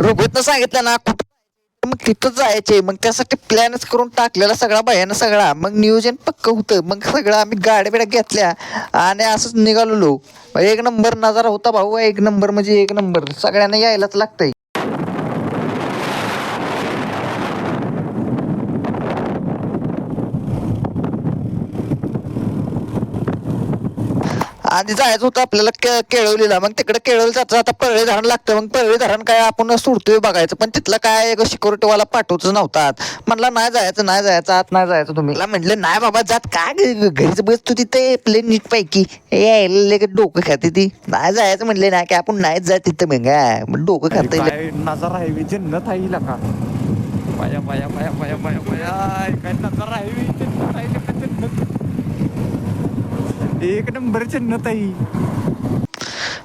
रोबोटनं सांगितलं ना कुठं मग तिथं जायचे मग त्यासाठी प्लॅनच करून टाकलेला सगळा भयानं सगळा. मग नियोजन पक्क होतं. मग सगळं आम्ही गाड्या बिड्या घेतल्या आणि असंच निघालो एक नंबर नजारा होता भाऊ. एक नंबर म्हणजे एक नंबर. सगळ्यांना यायलाच लागतंय. आधी जायचं होतं आपल्याला के केळवलीला मग तिकडे केळवली जातं आता परळी धरण लागतं मग परळी धरण काय आपण सोडतोय बघायचं पण तिथलं काय सिक्युरिटीवाला पाठवतच नव्हता म्हणला नाही जायचं नाही जायचं आत नाही जायचं तुम्ही म्हटलं नाही बाबा जात काय घरीच बस तू तिथे प्लेन नीट पैकी यायला डोकं खाते ती नाही जायचं म्हणले ना की आपण नाहीच जात तिथं मग हा. मग डोकं खात काय नजर आहे जन्नत आहे का पाया पाया पाया पाया पाया पाया काय नजर आहे जन्नत आहे एक नंबर चिन्ह ताई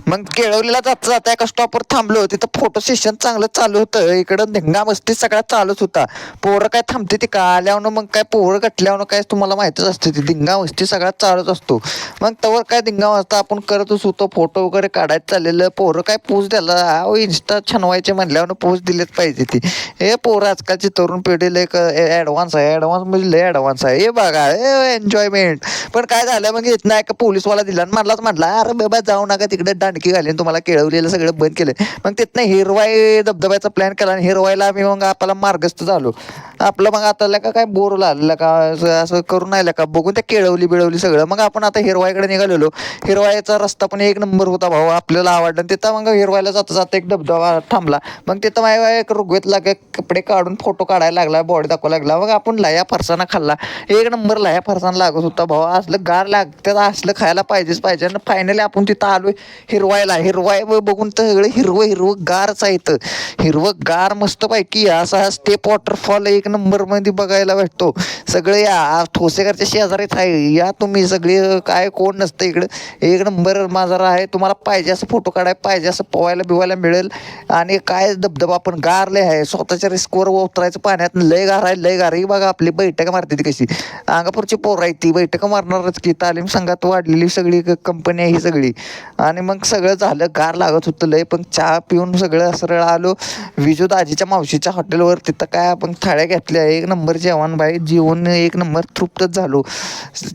मग केळवलीला जाता जाता एका स्टॉपवर थांबलो. तिथं फोटो सेशन चांगलं चालू होतं. इकडं धिंगा मस्ती सगळा चालूच होता. पोरं काय थांबते ती का आल्यावर मग काय पोरं कटल्यावर काय तुम्हाला माहितच असते. ती धिंगा मस्ती सगळा चालूच असतो. मग तवर काय धिंगा मस्ता आपण करतच होतो फोटो वगैरे काढायचं चाललेलं. पोरं काय पोच द्यायला अहो इन्स्टा छनवायचे म्हणल्यावर पोच दिलेच पाहिजे ती. हे पोरं आजकालची तरुण पिढी लय ॲडव्हान्स आहे. ॲडव्हान्स म्हणजे लय ॲडव्हान्स आहे. हे बघा ए एन्जॉयमेंट पण काय झालं मग इथं नाही का पोलीसवाला दिला आणि म्हणलाच म्हटला अरे बाबा जाऊ नका तिकडे. दांडकी घालीन तुम्हाला केळवलेलं सगळं बंद केलं मग तिथनं हिरवाई धबधब्याचा प्लॅन केला आणि हिरवाईला आम्ही मग आपल्याला मार्गस्थ झालो. आपलं मग आता का काय बोर लागलं का असं असं करून आलं का बघून त्या केळवली बिळवली सगळं. मग आपण आता हिरवाईकडे निघालेलो. हिरवाईचा रस्ता पण एक नंबर होता भाऊ. आपल्याला आवडला तिथं मग हिरवायला जाता जाता एक धबधबा थांबला. मग तिथं माझ्या एक रुगवेत लागे कपडे काढून फोटो काढायला लागला बॉडी दाखवायला लागला. मग आपण लाया फरसाना खाल्ला. एक नंबर लाया फरसाना लागत होता भाऊ. असलं गार लागतं असलं खायला पाहिजेच पाहिजे. आणि फायनली आपण तिथं आलो हिरवा हिरवायला हिरवाय बघून तर सगळं हिरवं हिरवं गारच आहे इथं. हिरवं गार मस्त पैकी असा हा स्टेप वॉटरफॉल एक नंबरमध्ये बघायला भेटतो. सगळे या ठोसेकरच्या शेजारीच आहे. या तुम्ही सगळे काय कोण नसतं इकडं. एक नंबर माझा आहे. तुम्हाला पाहिजे असं फोटो काढायला पाहिजे असं पोवायला बिवायला मिळेल. आणि काय धबधबा पण गार लय आहे. स्वतःच्या रिस्कवर उतरायचं पाण्यात. लय गार आहे लय गार. ही बघा आपली बैठक मारते ती कशी. अंगापूरची पोरं आहे ती. बैठक मारणारच की. तालीम संघात वाढलेली सगळी कंपनी आहे ही सगळी. आणि मग सगळं झालं गार लागत होतं लय पण चहा पिऊन सगळं सरळ आलो. विजू दाजीच्या मावशीच्या हॉटेलवर तिथं काय आपण थाळ्या घेतल्या एक नंबर जेवण बाई जेवण एक नंबर तृप्तच झालो.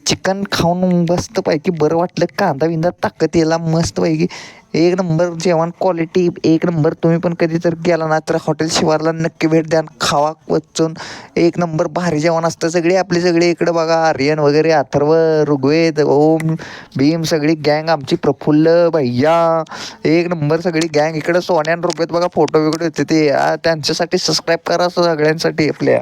चिकन खाऊन मस्तपैकी बरं वाटलं कांदा बिंदा ताकद याला मस्तपैकी. एक नंबर जेवण क्वालिटी एक नंबर तुम्ही पण कधी तर गेला ना तर हॉटेल शिवारला नक्की भेट द्या खावा वचून. एक नंबर भारी जेवण असतं सगळे आपले सगळे इकडं बघा आर्यन वगैरे अथर्व ऋग्वेद ओम भीम सगळी गँग आमची प्रफुल्ल भैया. एक नंबर सगळी गँग इकडं सोन्यान रुपयात बघा फोटो बिटो येते ते. त्यांच्यासाठी सबस्क्राईब करा सगळ्यांसाठी आपल्या.